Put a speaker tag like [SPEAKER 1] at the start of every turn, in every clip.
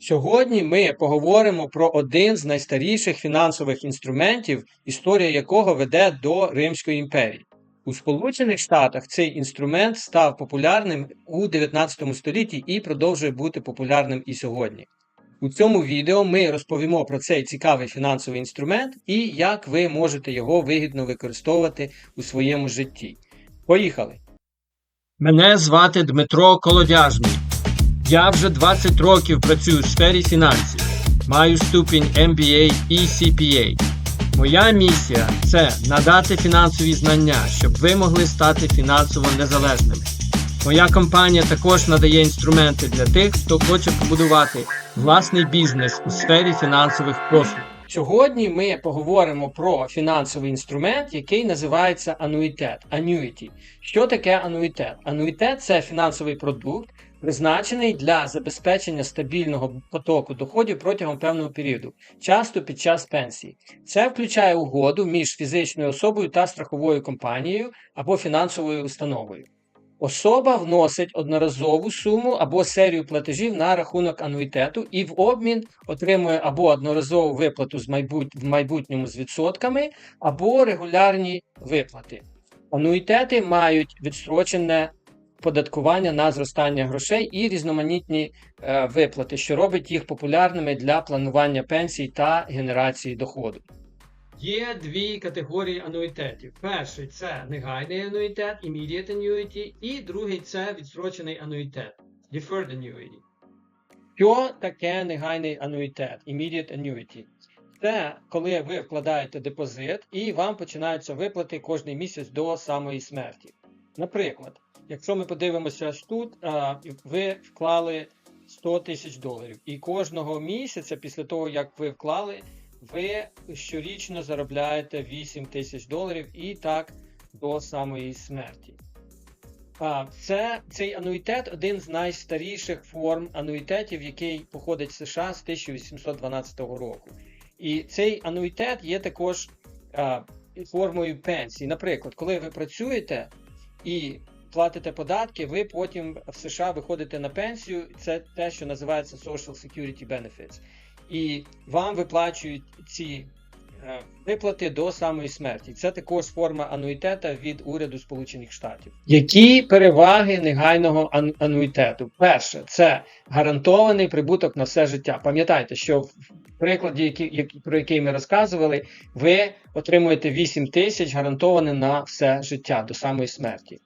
[SPEAKER 1] Сьогодні ми поговоримо про один з найстаріших фінансових інструментів, історія якого веде до Римської імперії. У Сполучених Штатах цей інструмент став популярним у 19 столітті і продовжує бути популярним і сьогодні. У цьому відео ми розповімо про цей цікавий фінансовий інструмент і як ви можете його вигідно використовувати у своєму житті. Поїхали! Мене звати Дмитро Колодяжний. Я вже 20 років працюю у сфері фінансів. Маю ступінь MBA і CPA. Моя місія це надати фінансові знання, щоб ви могли стати фінансово незалежними. Моя компанія також надає інструменти для тих, хто хоче побудувати власний бізнес у сфері фінансових послуг. Сьогодні ми поговоримо про фінансовий інструмент, який називається ануїтет. Annuity. Що таке ануїтет? Ануїтет це фінансовий продукт, призначений для забезпечення стабільного потоку доходів протягом певного періоду, часто під час пенсії. Це включає угоду між фізичною особою та страховою компанією або фінансовою установою. Особа вносить одноразову суму або серію платежів на рахунок ануїтету і в обмін отримує або одноразову виплату з майбут... в майбутньому з відсотками, або регулярні виплати. Ануїтети мають відстрочене податкування на зростання грошей і різноманітні е, виплати, що робить їх популярними для планування пенсій та генерації доходу. Є дві категорії ануїтетів. Перший це негайний ануїтет, immediate annuity, і другий це відстрочений ануїтет, deferred annuity. Що таке негайний ануїтет, immediate annuity? Це коли ви вкладаєте депозит і вам починаються виплати кожний місяць до самої смерті. Наприклад, якщо ми подивимося тут, ви вклали 100 тисяч доларів, і кожного місяця, після того як ви вклали, ви щорічно заробляєте 8 тисяч доларів і так до самої смерті. Це, Цей ануїтет один з найстаріших форм ануїтетів, який походить з США з 1812 року. І цей ануїтет є також а, формою пенсії. Наприклад, коли ви працюєте і платите податки, ви потім в США виходите на пенсію. Це те, що називається Social Security Benefits. І вам виплачують ці е, виплати до самої смерті. Це також форма ануїтета від уряду Сполучених Штатів. Які переваги негайного ан- ануїтету? Перше, це гарантований прибуток на все життя. Пам'ятайте, що в прикладі, які, про який ми розказували, ви отримуєте 8 тисяч гарантоване на все життя до самої смерті.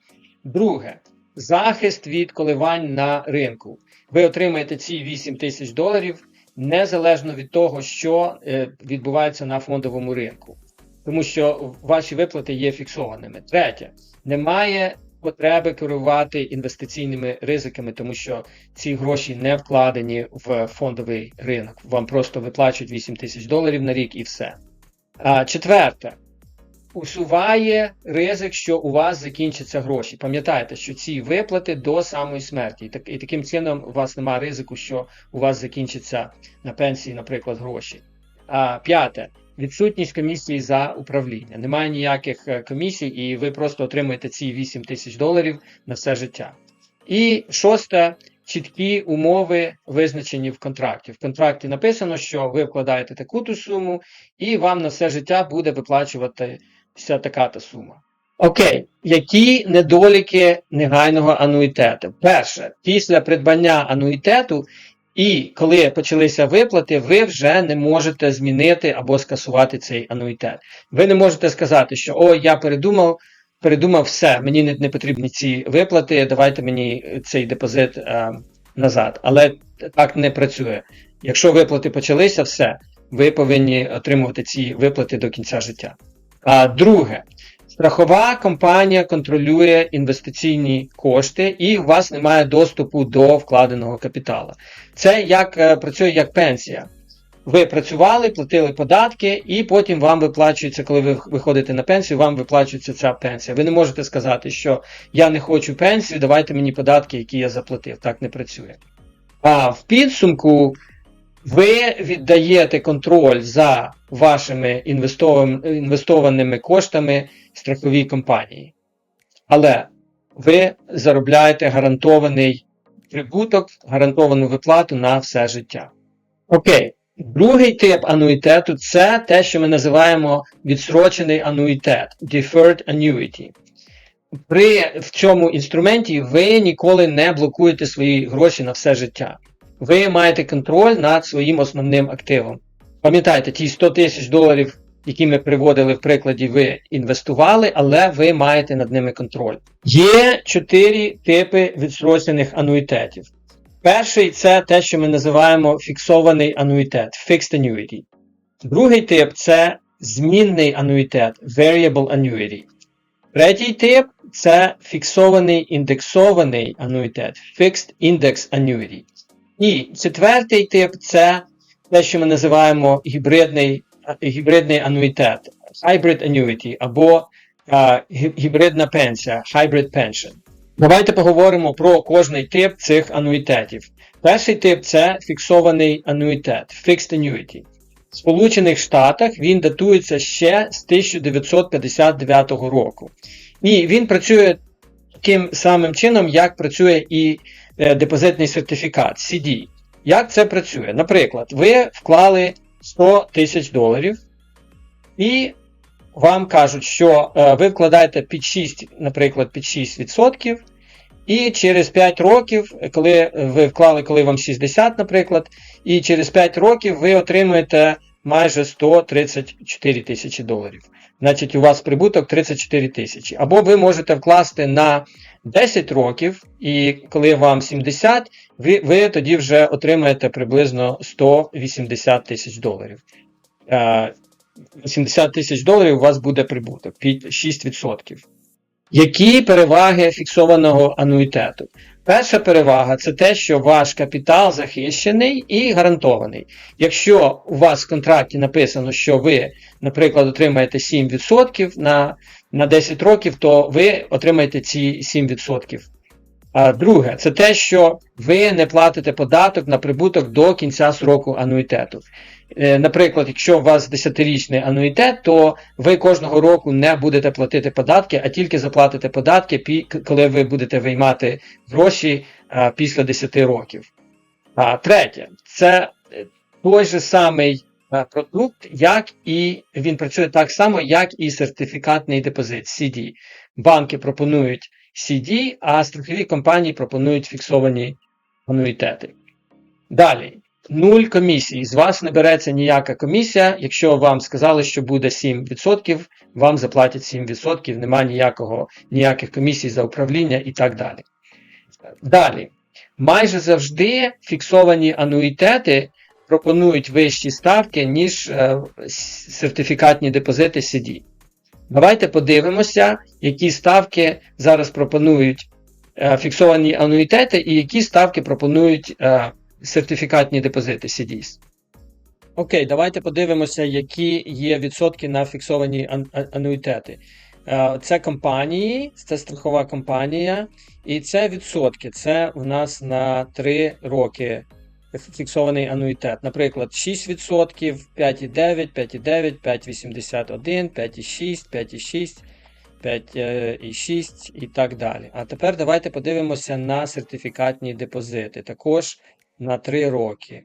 [SPEAKER 1] Друге, захист від коливань на ринку. Ви отримаєте ці 8 тисяч доларів незалежно від того, що е, відбувається на фондовому ринку, тому що ваші виплати є фіксованими. Третє, немає потреби керувати інвестиційними ризиками, тому що ці гроші не вкладені в фондовий ринок. Вам просто виплачують 8 тисяч доларів на рік і все. А четверте. Усуває ризик, що у вас закінчаться гроші. Пам'ятайте, що ці виплати до самої смерті. І, так, і таким чином у вас немає ризику, що у вас закінчаться на пенсії, наприклад, гроші. А п'яте відсутність комісії за управління. Немає ніяких е, комісій, і ви просто отримуєте ці 8 тисяч доларів на все життя. І шосте. Чіткі умови визначені в контракті. В контракті написано, що ви вкладаєте таку-то суму, і вам на все життя буде виплачувати вся така-то сума. Окей, які недоліки негайного ануїтету? Перше, після придбання ануїтету, і коли почалися виплати, ви вже не можете змінити або скасувати цей ануїтет. Ви не можете сказати, що о, я передумав. Передумав все, мені не, не потрібні ці виплати, давайте мені цей депозит е, назад. Але так не працює. Якщо виплати почалися, все, ви повинні отримувати ці виплати до кінця життя. А друге, страхова компанія контролює інвестиційні кошти, і у вас немає доступу до вкладеного капіталу. Це як е, працює як пенсія. Ви працювали, платили податки, і потім вам виплачується, коли ви виходите на пенсію, вам виплачується ця пенсія. Ви не можете сказати, що я не хочу пенсію, давайте мені податки, які я заплатив. Так не працює. А в підсумку ви віддаєте контроль за вашими інвестованими коштами страховій компанії. Але ви заробляєте гарантований прибуток, гарантовану виплату на все життя. Окей. Другий тип ануїтету це те, що ми називаємо відсрочений ануїтет Deferred Annuity. При в цьому інструменті ви ніколи не блокуєте свої гроші на все життя. Ви маєте контроль над своїм основним активом. Пам'ятайте, ті 100 тисяч доларів, які ми приводили в прикладі, ви інвестували, але ви маєте над ними контроль. Є чотири типи відсрочених ануїтетів. Перший це те, що ми називаємо фіксований ануїтет Fixed Annuity. Другий тип це змінний ануїтет Variable Annuity. Третій тип це фіксований індексований ануїтет Fixed Index Annuity. І четвертий тип це те, що ми називаємо гібридний, гібридний ануїтет Hybrid Annuity або а, гібридна пенсія Hybrid Pension. Давайте поговоримо про кожний тип цих ануїтетів. Перший тип це фіксований ануїтет Fixed Annuity. В Сполучених Штатах він датується ще з 1959 року. І він працює таким самим чином, як працює і депозитний сертифікат CD. Як це працює? Наприклад, ви вклали 100 тисяч доларів, і вам кажуть, що е, ви вкладаєте під 6, наприклад, під 6%, і через 5 років, коли ви вклали, коли вам 60, наприклад, і через 5 років ви отримуєте майже 134 тисячі доларів. Значить, у вас прибуток 34 тисячі. Або ви можете вкласти на 10 років, і коли вам 70, ви, ви тоді вже отримаєте приблизно 180 тисяч доларів. Е, 70 тисяч доларів у вас буде прибуток під 6%. Які переваги фіксованого ануїтету? Перша перевага це те, що ваш капітал захищений і гарантований. Якщо у вас в контракті написано, що ви, наприклад, отримаєте 7% на, на 10 років, то ви отримаєте ці 7%. А друге, це те, що ви не платите податок на прибуток до кінця сроку ануїтету. Е, Наприклад, якщо у вас 10-річний ануїтет, то ви кожного року не будете платити податки, а тільки заплатите податки, коли ви будете виймати гроші після 10 років. А третє, це е, той же самий продукт, як і він працює так само, як і сертифікатний депозит CD. Банки пропонують CD, а страхові компанії пропонують фіксовані ануїтети. Далі. Нуль комісій. З вас не береться ніяка комісія. Якщо вам сказали, що буде 7%, вам заплатять 7%, нема ніякого, ніяких комісій за управління і так далі. Далі. Майже завжди фіксовані ануїтети пропонують вищі ставки, ніж е, сертифікатні депозити CD. Давайте подивимося, які ставки зараз пропонують е, фіксовані ануїтети і які ставки пропонують е, сертифікатні депозити CDS. Окей, давайте подивимося, які є відсотки на фіксовані ан- ануїтети. Е, Це компанії, це страхова компанія, і це відсотки. Це у нас на 3 роки фіксований ануїтет. Наприклад, 6%, 5,9, 5,9, 5,81, 5,6, 5,6, 5,6 і так далі. А тепер давайте подивимося на сертифікатні депозити. Також на 3 роки.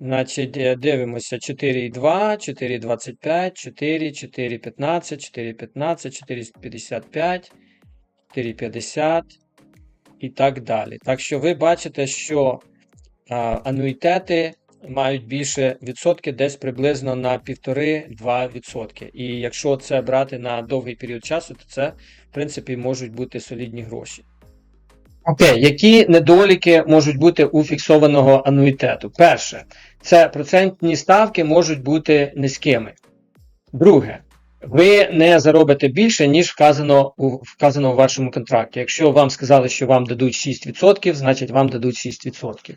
[SPEAKER 1] Значить, е, дивимося 4,2, 4,25, 4, 4,15, 4,15, 4,55, 4,50 і так далі. Так що ви бачите, що ануїтети мають більше відсотки, десь приблизно на 1,5-2%. І якщо це брати на довгий період часу, то це, в принципі, можуть бути солідні гроші. Окей, які недоліки можуть бути у фіксованого ануїтету? Перше, це процентні ставки можуть бути низькими. Друге, ви не заробите більше, ніж вказано у, вказано у вашому контракті. Якщо вам сказали, що вам дадуть 6%, значить вам дадуть 6%.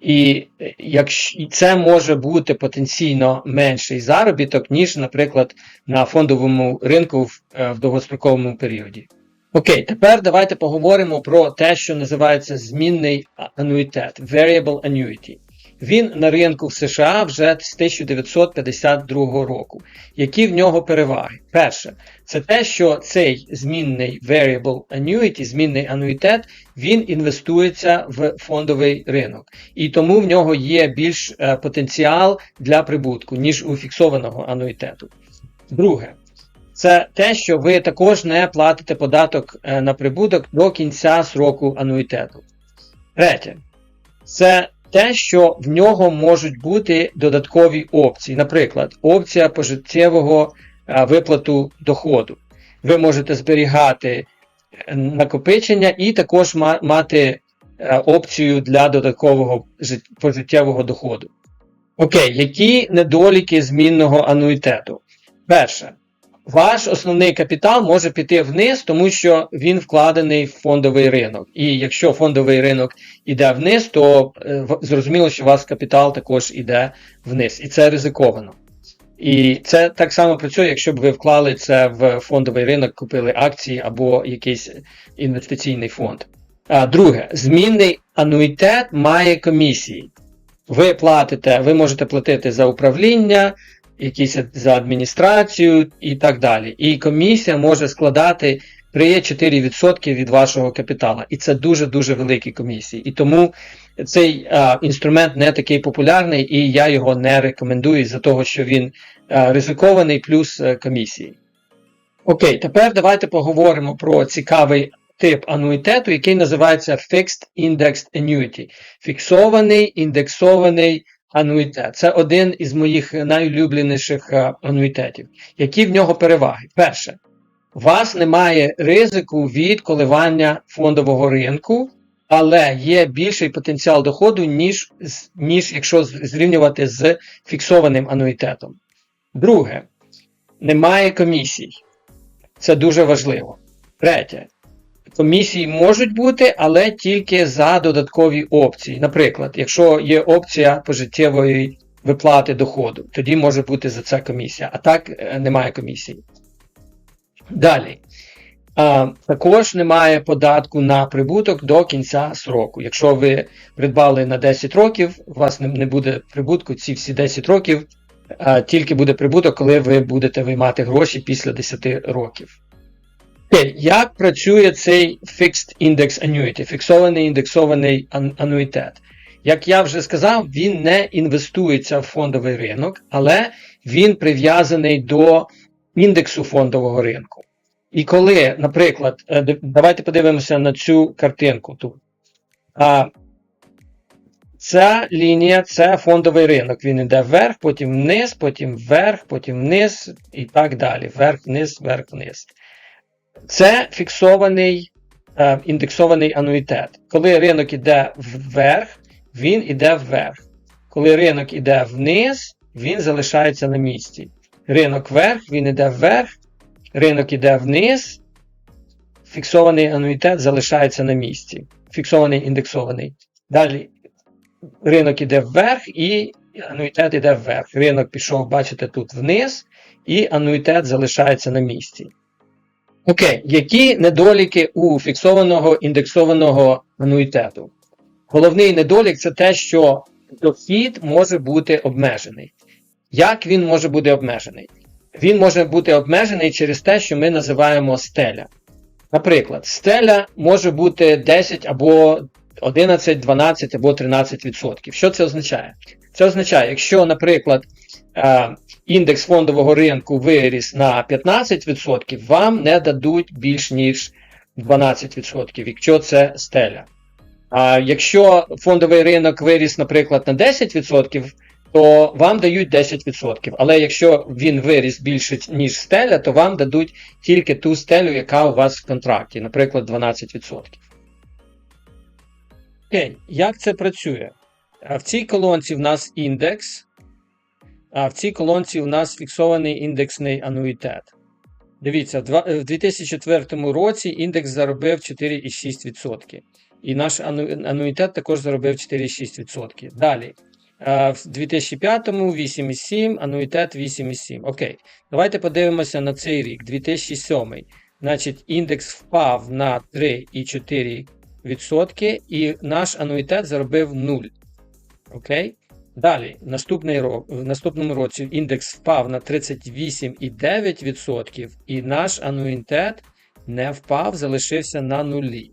[SPEAKER 1] І е, якщо це може бути потенційно менший заробіток, ніж, наприклад, на фондовому ринку в, е, в довгостроковому періоді. Окей, тепер давайте поговоримо про те, що називається змінний ануїтет Variable Annuity. Він на ринку в США вже з 1952 року. Які в нього переваги? Перше, це те, що цей змінний variable annuity, змінний ануїтет, він інвестується в фондовий ринок. І тому в нього є більш е, потенціал для прибутку, ніж у фіксованого ануїтету. Друге, це те, що ви також не платите податок е, на прибуток до кінця сроку ануїтету. Третє, це те, що в нього можуть бути додаткові опції. Наприклад, опція пожиттєвого е, виплату доходу. Ви можете зберігати е, накопичення і також мати е, опцію для додаткового пожиттєвого доходу. Окей, які недоліки змінного ануїтету? Перше, ваш основний капітал може піти вниз, тому що він вкладений в фондовий ринок. І якщо фондовий ринок іде вниз, то е, зрозуміло, що у вас капітал також іде вниз. І це ризиковано. І це так само працює, якщо б ви вклали це в фондовий ринок, купили акції або якийсь інвестиційний фонд. А друге, змінний ануїтет має комісії. Ви платите, ви можете платити за управління, якісь за адміністрацію і так далі. І комісія може складати 3-4% від вашого капіталу. І це дуже-дуже великі комісії. І тому цей а, інструмент не такий популярний, і я його не рекомендую за того, що він а, ризикований плюс е, комісії. Окей, тепер давайте поговоримо про цікавий тип ануїтету, який називається Fixed Indexed Annuity. Фіксований індексований ануїтет. Це один із моїх найулюбленіших е, ануїтетів. Які в нього переваги? Перше, у вас немає ризику від коливання фондового ринку, але є більший потенціал доходу, ніж, ніж якщо зрівнювати з фіксованим ануїтетом. Друге, немає комісій. Це дуже важливо. Третє. Комісії можуть бути, але тільки за додаткові опції. Наприклад, якщо є опція пожиттєвої виплати доходу, тоді може бути за це комісія, а так е, немає комісії. Далі. А, також немає податку на прибуток до кінця сроку. Якщо ви придбали на 10 років, у вас не, буде прибутку ці всі 10 років, а, тільки буде прибуток, коли ви будете виймати гроші після 10 років. Окей, як працює цей Fixed Index Annuity, фіксований індексований ан- ануїтет? Як я вже сказав, він не інвестується в фондовий ринок, але він прив'язаний до індексу фондового ринку. І коли, наприклад, е, давайте подивимося на цю картинку тут. Ця лінія це фондовий ринок. Він йде вверх, потім вниз, потім вверх, потім вниз і так далі. Вверх, вниз, вверх, вниз. Це фіксований е, індексований ануїтет. Коли ринок іде вверх, він іде вверх. Коли ринок іде вниз, він залишається на місці. Ринок вверх, він іде вверх, ринок іде вниз, фіксований ануїтет залишається на місці. Фіксований індексований. Далі ринок іде вверх і ануїтет іде вверх. Ринок пішов, бачите, тут вниз, і ануїтет залишається на місці. Окей, які недоліки у фіксованого індексованого ануїтету? Головний недолік це те, що дохід може бути обмежений. Як він може бути обмежений? Він може бути обмежений через те, що ми називаємо стеля. Наприклад, стеля може бути 10 або 11, 12 або 13%. Що це означає? Це означає, якщо, наприклад, е, індекс фондового ринку виріс на 15%, вам не дадуть більш ніж 12%, якщо це стеля. А якщо фондовий ринок виріс, наприклад, на 10%, то вам дають 10%. Але якщо він виріс більше, ніж стеля, то вам дадуть тільки ту стелю, яка у вас в контракті, наприклад, 12%. Окей, як це працює? В цій колонці в нас індекс, а в цій колонці у нас фіксований індексний ануїтет. Дивіться, в 2004 році індекс заробив 4,6%. І наш ану- ануїтет також заробив 4,6%. Далі. В 2005 8,7, ануїтет 8,7. Окей. Давайте подивимося на цей рік, 2007. Значить, індекс впав на 3,4%, і наш ануїтет заробив 0. Окей? Далі, наступний ро- в наступному році індекс впав на 38,9%, і наш ануїтет не впав, залишився на нулі.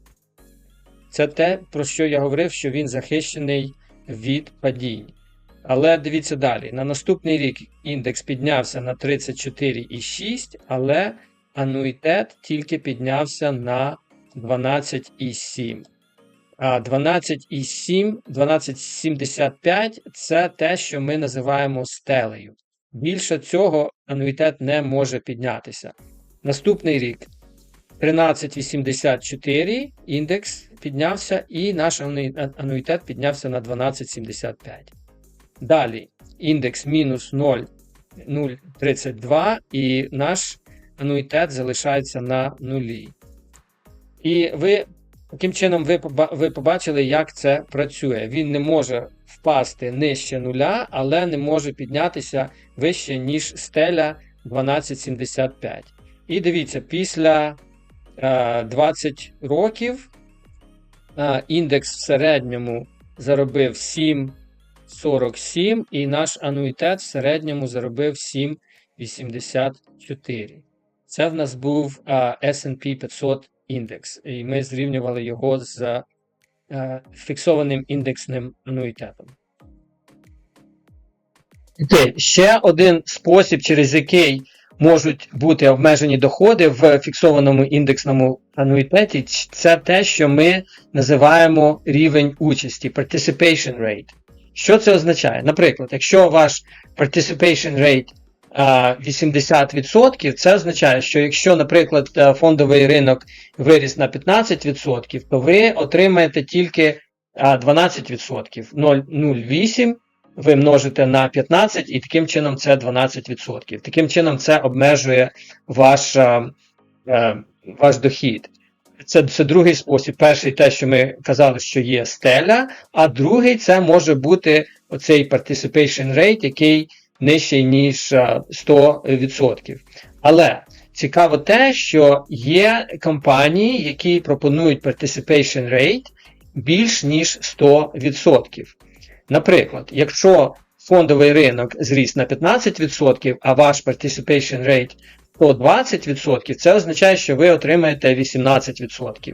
[SPEAKER 1] Це те, про що я говорив, що він захищений від падінь. Але дивіться далі. На наступний рік індекс піднявся на 34,6, але ануїтет тільки піднявся на 12,7. А 12,7, 12,75 це те, що ми називаємо стелею. Більше цього ануїтет не може піднятися. Наступний рік 13,84 індекс піднявся, і наш ануїтет піднявся на 12,75. Далі індекс мінус 0,032, і наш ануїтет залишається на нулі. І ви таким чином ви, ви побачили, як це працює. Він не може впасти нижче нуля, але не може піднятися вище, ніж стеля 1275. І дивіться, після е, 20 років е, індекс в середньому заробив 7,47, і наш ануїтет в середньому заробив 7,84. Це в нас був е, S&P 500 індекс, і ми зрівнювали його з е, фіксованим індексним ануїтетом. Окей, ще один спосіб, через який можуть бути обмежені доходи в фіксованому індексному ануїтеті, це те, що ми називаємо рівень участі participation rate. Що це означає? Наприклад, якщо ваш participation rate 80%, це означає, що якщо, наприклад, е, фондовий ринок виріс на 15%, то ви отримаєте тільки 12%. 0,08 ви множите на 15, і таким чином це 12%. Таким чином це обмежує ваш, е, е, ваш дохід. Це, це другий спосіб. Перший те, що ми казали, що є стеля, а другий це може бути оцей participation rate, який нижчий, ніж е, 100%. Але цікаво те, що є компанії, які пропонують participation rate більш ніж 100%. Наприклад, якщо фондовий ринок зріс на 15%, а ваш participation rate 120%, це означає, що ви отримаєте 18%.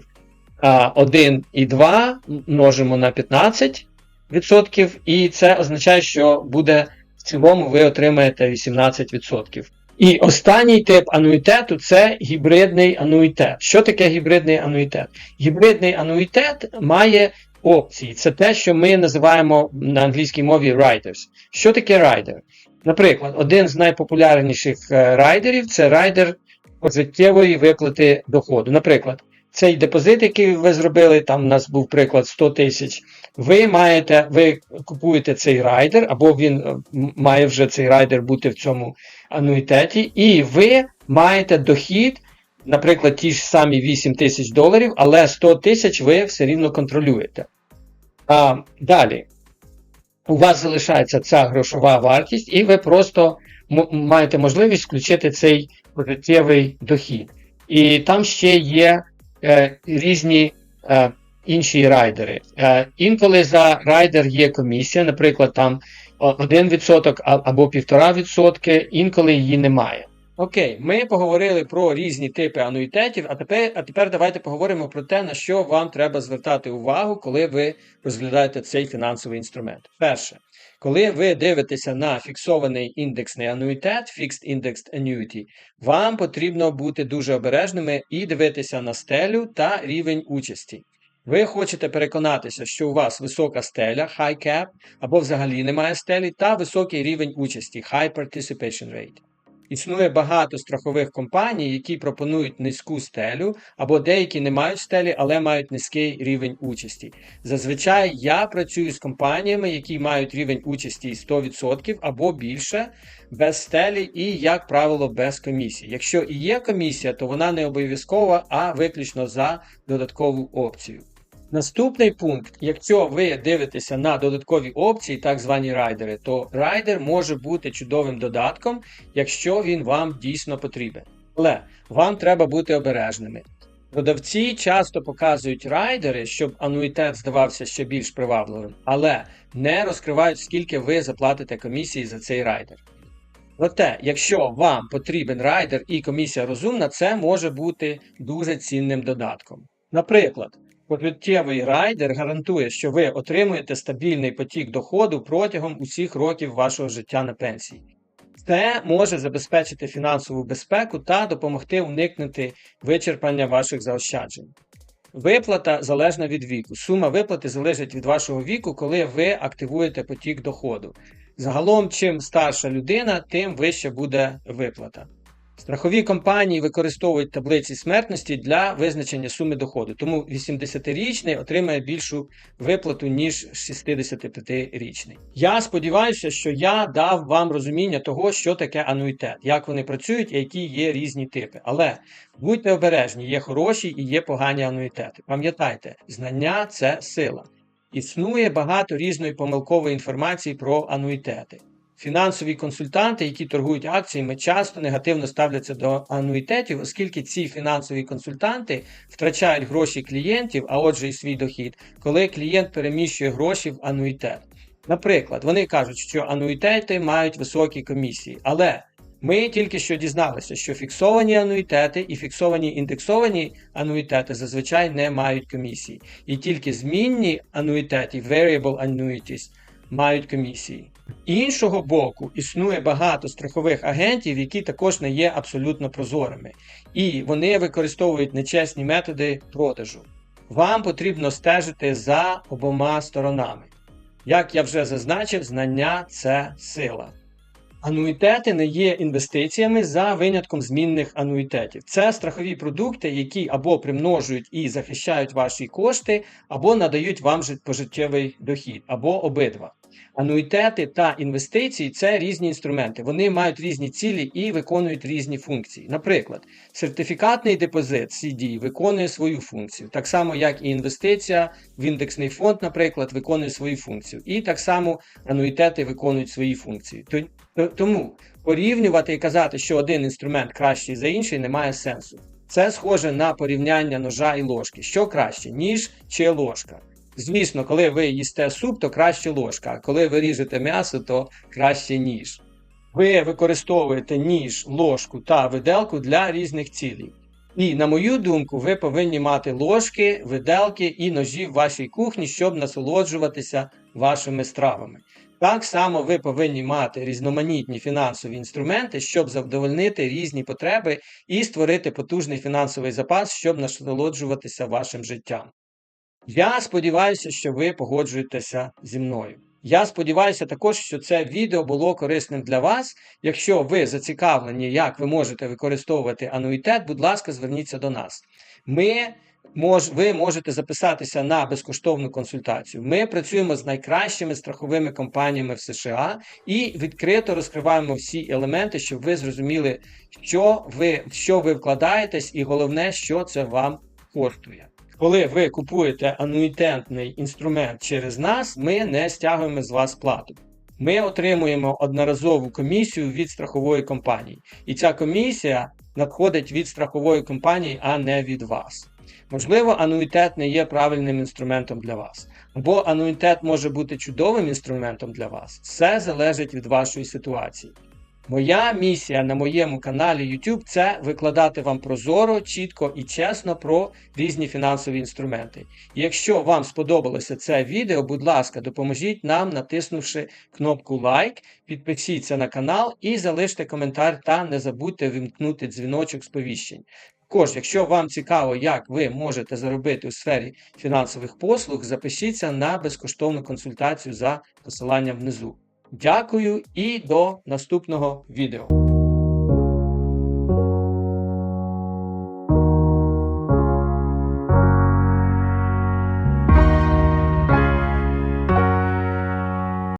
[SPEAKER 1] А 1 і 2 множимо на 15%, і це означає, що буде в цілому ви отримаєте 18%. І останній тип ануїтету це гібридний ануїтет. Що таке гібридний ануїтет? Гібридний ануїтет має опції. Це те, що ми називаємо на англійській мові riders. Що таке райдер? Наприклад, один з найпопулярніших е, райдерів це райдер пожиттєвої виплати доходу. Наприклад, цей депозит, який ви зробили, там у нас був приклад 100 тисяч. Ви маєте, ви купуєте цей райдер, або він е, має вже цей райдер бути в цьому ануїтеті, і ви маєте дохід, наприклад, ті ж самі 8 тисяч доларів, але 100 тисяч ви все рівно контролюєте. А, далі. У вас залишається ця грошова вартість, і ви просто маєте можливість включити цей пожиттєвий дохід. І там ще є е, різні е, інші райдери. Е, інколи за райдер є комісія, наприклад, там о- 1% або 1,5%, інколи її немає. Окей, ми поговорили про різні типи ануїтетів, а тепер, а тепер давайте поговоримо про те, на що вам треба звертати увагу, коли ви розглядаєте цей фінансовий інструмент. Перше, коли ви дивитеся на фіксований індексний ануїтет, Fixed Indexed Annuity, вам потрібно бути дуже обережними і дивитися на стелю та рівень участі. Ви хочете переконатися, що у вас висока стеля, high cap, або взагалі немає стелі, та високий рівень участі, high participation rate. Існує багато страхових компаній, які пропонують низьку стелю, або деякі не мають стелі, але мають низький рівень участі. Зазвичай я працюю з компаніями, які мають рівень участі 100% або більше, без стелі і, як правило, без комісії. Якщо і є комісія, то вона не обов'язкова, а виключно за додаткову опцію. Наступний пункт, якщо ви дивитеся на додаткові опції, так звані райдери, то райдер може бути чудовим додатком, якщо він вам дійсно потрібен. Але вам треба бути обережними. Продавці часто показують райдери, щоб ануїтет здавався ще більш привабливим, але не розкривають, скільки ви заплатите комісії за цей райдер. Проте, якщо вам потрібен райдер і комісія розумна, це може бути дуже цінним додатком. Наприклад, пожиттєвий райдер гарантує, що ви отримуєте стабільний потік доходу протягом усіх років вашого життя на пенсії. Це може забезпечити фінансову безпеку та допомогти уникнути вичерпання ваших заощаджень. Виплата залежна від віку. Сума виплати залежить від вашого віку, коли ви активуєте потік доходу. Загалом, чим старша людина, тим вища буде виплата. Страхові компанії використовують таблиці смертності для визначення суми доходу, тому 80-річний отримає більшу виплату, ніж 65-річний. Я сподіваюся, що я дав вам розуміння того, що таке ануїтет, як вони працюють і які є різні типи. Але будьте обережні, є хороші і є погані ануїтети. Пам'ятайте, знання це сила. Існує багато різної помилкової інформації про ануїтети. Фінансові консультанти, які торгують акціями, часто негативно ставляться до ануїтетів, оскільки ці фінансові консультанти втрачають гроші клієнтів, а отже, і свій дохід, коли клієнт переміщує гроші в ануїтет. Наприклад, вони кажуть, що ануїтети мають високі комісії, але ми тільки що дізналися, що фіксовані ануїтети і фіксовані індексовані ануїтети зазвичай не мають комісії. І тільки змінні ануїтети, variable annuities, мають комісії. Іншого боку, існує багато страхових агентів, які також не є абсолютно прозорими, і вони використовують нечесні методи продажу. Вам потрібно стежити за обома сторонами. Як я вже зазначив, знання це сила. Ануїтети не є інвестиціями за винятком змінних ануїтетів. Це страхові продукти, які або примножують і захищають ваші кошти, або надають вам пожиттєвий дохід, або обидва. Ануїтети та інвестиції це різні інструменти. Вони мають різні цілі і виконують різні функції. Наприклад, сертифікатний депозит CD виконує свою функцію, так само, як і інвестиція в індексний фонд, наприклад, виконує свою функцію. І так само ануїтети виконують свої функції. Тому порівнювати і казати, що один інструмент кращий за інший, немає сенсу. Це схоже на порівняння ножа і ложки. Що краще, ніж чи ложка. Звісно, коли ви їсте суп, то краще ложка, а коли ви ріжете м'ясо, то краще ніж. Ви використовуєте ніж, ложку та виделку для різних цілей. І, на мою думку, ви повинні мати ложки, виделки і ножі в вашій кухні, щоб насолоджуватися вашими стравами. Так само ви повинні мати різноманітні фінансові інструменти, щоб задовольнити різні потреби і створити потужний фінансовий запас, щоб насолоджуватися вашим життям. Я сподіваюся, що ви погоджуєтеся зі мною. Я сподіваюся також, що це відео було корисним для вас. Якщо ви зацікавлені, як ви можете використовувати ануїтет, будь ласка, зверніться до нас. Ми мож, Ви можете записатися на безкоштовну консультацію. Ми працюємо з найкращими страховими компаніями в США і відкрито розкриваємо всі елементи, щоб ви зрозуміли, що ви, що ви вкладаєтесь, і головне, що це вам коштує. Коли ви купуєте ануїтентний інструмент через нас, ми не стягуємо з вас плату. Ми отримуємо одноразову комісію від страхової компанії. І ця комісія надходить від страхової компанії, а не від вас. Можливо, ануїтет не є правильним інструментом для вас. Або ануїтет може бути чудовим інструментом для вас. Все залежить від вашої ситуації. Моя місія на моєму каналі YouTube це викладати вам прозоро, чітко і чесно про різні фінансові інструменти. Якщо вам сподобалося це відео, будь ласка, допоможіть нам, натиснувши кнопку лайк, підпишіться на канал і залиште коментар та не забудьте вимкнути дзвіночок сповіщень. Також, якщо вам цікаво, як ви можете заробити у сфері фінансових послуг, запишіться на безкоштовну консультацію за посиланням внизу. Дякую і до наступного відео.